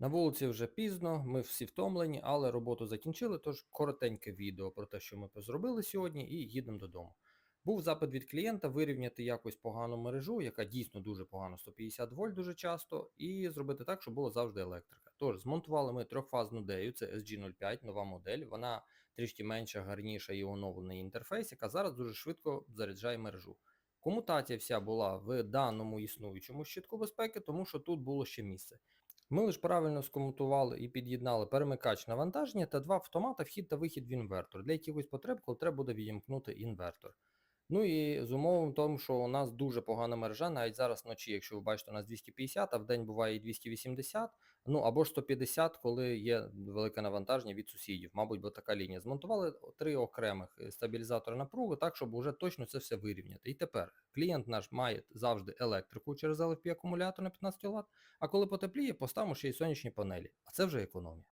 На вулиці вже пізно, ми всі втомлені, але роботу закінчили, тож коротеньке відео про те, що ми зробили сьогодні, і їдемо додому. Був запит від клієнта вирівняти якось погану мережу, яка дійсно дуже погано 150 вольт дуже часто, і зробити так, щоб було завжди електрика. Тож, змонтували ми трьохфазну дею, це SG05, нова модель, вона трішки менша, гарніша і оновлений інтерфейс, яка зараз дуже швидко заряджає мережу. Комутація вся була в даному існуючому щитку безпеки, тому що тут було ще місце. Ми лише правильно скомутували і під'єднали перемикач навантаження та два автомата вхід та вихід в інвертор. Для якихось потреб, коли треба буде відімкнути інвертор. Ну і з умовом тому, що у нас дуже погана мережа, навіть зараз вночі, якщо ви бачите, у нас 250, а в день буває і 280, ну або ж 150, коли є велике навантаження від сусідів, мабуть, бо така лінія. Змонтували три окремих е, стабілізатори напруги, так, щоб уже точно це все вирівняти. І тепер клієнт наш має завжди електрику через LFP акумулятор на 15 Вт, а коли потепліє, поставимо ще й сонячні панелі. А це вже економія.